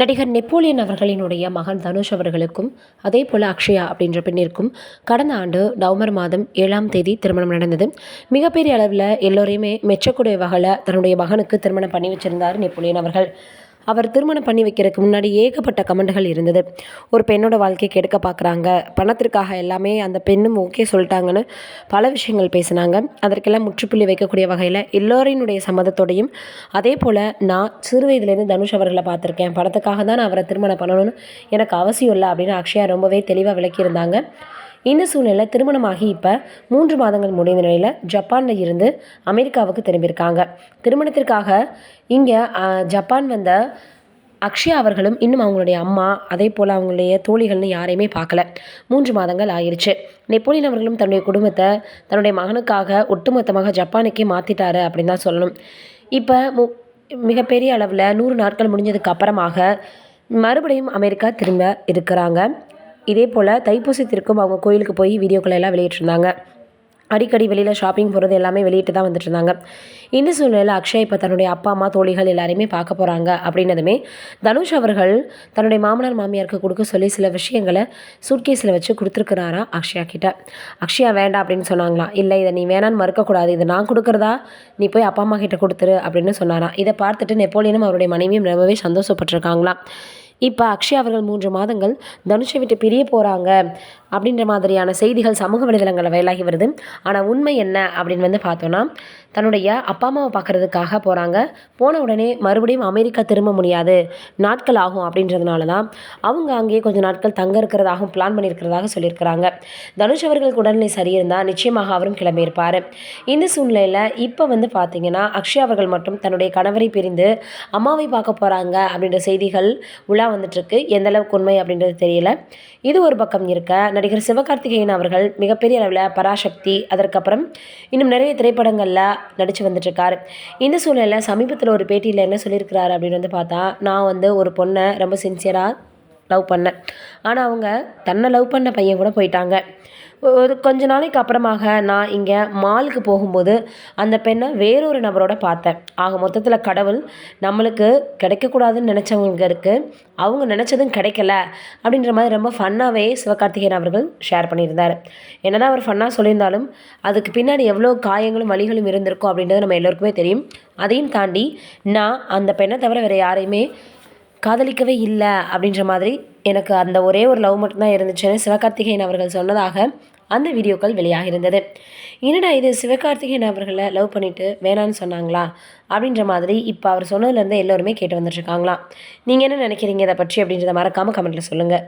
நடிகர் நெப்போலியன் அவர்களினுடைய மகன் தனுஷ் அவர்களுக்கும் அதே போல் அக்ஷயா அப்படின்ற பெண்ணிற்கும் கடந்த ஆண்டு நவம்பர் மாதம் ஏழாம் தேதி திருமணம் நடந்தது. மிகப்பெரிய அளவில் எல்லோரையுமே மெச்சக்கூடிய வகையில் தன்னுடைய மகனுக்கு திருமணம் பண்ணி வச்சிருந்தார் நெப்போலியன் அவர்கள். அவர் திருமணம் பண்ணி வைக்கிறதுக்கு முன்னாடி ஏகப்பட்ட கமெண்ட்கள் இருந்தது. ஒரு பெண்ணோட வாழ்க்கையை கெடுக்க பார்க்குறாங்க பணத்திற்காக எல்லாமே அந்த பெண்ணும் ஓகே சொல்லிட்டாங்கன்னு பல விஷயங்கள் பேசினாங்க. அதற்கெல்லாம் முற்றுப்புள்ளி வைக்கக்கூடிய வகையில் எல்லோரினுடைய சம்மதத்தோடையும் அதே போல் நான் சிறு வயதுலேருந்து தனுஷ் அவர்களை பார்த்துருக்கேன். பணத்துக்காக தான் நான் அவரை திருமணம் பண்ணணும்னு எனக்கு அவசியம் இல்லை அப்படின்னு அக்ஷயா ரொம்பவே தெளிவாக விளக்கியிருந்தாங்க. இந்த சூழ்நிலை திருமணமாகி இப்போ மூன்று மாதங்கள் முடிந்த நிலையில் ஜப்பானில் இருந்து அமெரிக்காவுக்கு திரும்பியிருக்காங்க. திருமணத்திற்காக இங்கே ஜப்பான் வந்த அக்ஷயா அவர்களும் இன்னும் அவங்களுடைய அம்மா அதே போல் அவங்களுடைய தோழிகள்னு யாரையுமே பார்க்கல. மூன்று மாதங்கள் ஆயிடுச்சு நெப்போலியன் அவர்களும் தன்னுடைய குடும்பத்தை தன்னுடைய மகனுக்காக ஒட்டுமொத்தமாக ஜப்பானுக்கே மாற்றிட்டாரு அப்படின்னு தான் சொல்லணும். இப்போ மு மிகப்பெரிய அளவில் நூறு நாட்கள் முடிஞ்சதுக்கு அப்புறமாக மறுபடியும் அமெரிக்கா திரும்ப இருக்கிறாங்க. இதே போல் தைப்பூசத்திற்கும் அவங்க கோயிலுக்கு போய் வீடியோக்களை எல்லாம் வெளியிட்டிருந்தாங்க. அடிக்கடி வெளியில் ஷாப்பிங் போகிறது எல்லாமே வெளியிட்டு தான் வந்துட்டு இருந்தாங்க இந்த சூழ்நிலையில் அக்ஷய் இப்போ தன்னுடைய அப்பா அம்மா தோழிகள் எல்லாரையுமே பார்க்க போகிறாங்க அப்படின்னதுமே தனுஷ் அவர்கள் தன்னுடைய மாமனார் மாமியாருக்கு கொடுக்க சொல்லி சில விஷயங்களை சூட்கேஸில் வச்சு கொடுத்துருக்குறாரா அக்ஷயா கிட்ட. அக்ஷயா வேண்டாம் அப்படின்னு சொன்னாங்களாம் இல்லை இதை நீ வேணான்னு மறுக்கக்கூடாது. இது நான் கொடுக்குறதா? நீ போய் அப்பா அம்மா கிட்ட கொடுத்துரு அப்படின்னு சொன்னாராம் இதை பார்த்துட்டு நெப்போலியனும் அவருடைய மனைவியும் ரொம்பவே சந்தோஷப்பட்டிருக்காங்களாம். இப்போ அக்ஷய் அவர்கள் மூன்று மாதங்கள் தனுஷை விட்டு பிரிய போகிறாங்க அப்படின்ற மாதிரியான செய்திகள் சமூக வலைதளங்களில் வயலாகி வருது. ஆனால் உண்மை என்ன அப்படின்னு வந்து பார்த்தோன்னா தன்னுடைய அப்பா அம்மாவை பார்க்குறதுக்காக போகிறாங்க போன உடனே மறுபடியும் அமெரிக்கா திரும்ப முடியாது. நாட்கள் ஆகும் அப்படின்றதுனால தான் அவங்க அங்கேயே கொஞ்சம் நாட்கள் தங்க இருக்கிறதாகவும் பிளான் பண்ணியிருக்கிறதாக சொல்லியிருக்கிறாங்க. தனுஷ் அவர்களுக்கு உடல்நிலை சரியிருந்தால் நிச்சயமாக அவரும் கிளம்பியிருப்பார். இந்த சூழ்நிலையில் இப்போ வந்து பார்த்தீங்கன்னா அக்ஷய் அவர்கள் மட்டும் தன்னுடைய கணவரை பிரிந்து அம்மாவை பார்க்க போகிறாங்க அப்படின்ற செய்திகள் உலா வந்துட்டுருக்கு. எந்த அளவுக்கு உண்மை அப்படின்றது தெரியல. இது ஒரு பக்கம் இருக்க. நடிகர் சிவகார்த்திகேயன் அவர்கள் மிகப்பெரிய அளவில் பராசக்தி. அதற்கப்புறம் இன்னும் நிறைய திரைப்படங்களில் நடித்து வந்துட்டுருக்காரு. இந்த சூழ்நிலையில் சமீபத்தில் ஒரு பேட்டியில் என்ன சொல்லியிருக்கிறாரு அப்படின்னு வந்து பார்த்தா நான் வந்து ஒரு பொண்ணை ரொம்ப சின்சியராக லவ் பண்ணேன் ஆனால் அவங்க தன்னை லவ் பண்ண பையன் கூட போயிட்டாங்க. ஒரு கொஞ்ச நாளைக்கு அப்புறமாக நான் இங்கே மாலுக்கு போகும்போது அந்த பெண்ணை வேறொரு நபரோட பார்த்தேன். ஆக மொத்தத்தில் கடவுள் நம்மளுக்கு கிடைக்கக்கூடாதுன்னு நினச்சவங்க இருக்குது அவங்க நினச்சதும் கிடைக்கல அப்படின்ற மாதிரி ரொம்ப ஃபன்னாகவே சிவகார்த்திகேயன் அவர்கள் ஷேர் பண்ணியிருந்தார். என்னதான் அவர் ஃபன்னாக சொல்லியிருந்தாலும் அதுக்கு பின்னாடி எவ்வளோ காயங்களும் வழிகளும் இருந்திருக்கும் அப்படின்றது நம்ம எல்லோருக்குமே தெரியும். அதையும் தாண்டி நான் அந்த பெண்ணை தவிர வேறு யாரையுமே காதலிக்கவே இல்லை அப்படின்ற மாதிரி எனக்கு அந்த ஒரே ஒரு லவ் மட்டும்தான் இருந்துச்சுன்னு சிவகார்த்திகேயன் அவர்கள் சொன்னதாக அந்த வீடியோக்கள் வெளியாக இருந்தது என்னடா இது? சிவகார்த்திகேயன் அவர்களை லவ் பண்ணிவிட்டு வேணான்னு சொன்னாங்களா? அப்படின்ற மாதிரி இப்போ அவர் சொன்னதுலேருந்து எல்லோருமே கேட்டு வந்துட்டுருக்காங்களாம் நீங்கள் என்ன நினைக்கிறீங்க? இதை பற்றி அப்படின்றத மறக்காமல் கமெண்ட்டில் சொல்லுங்கள்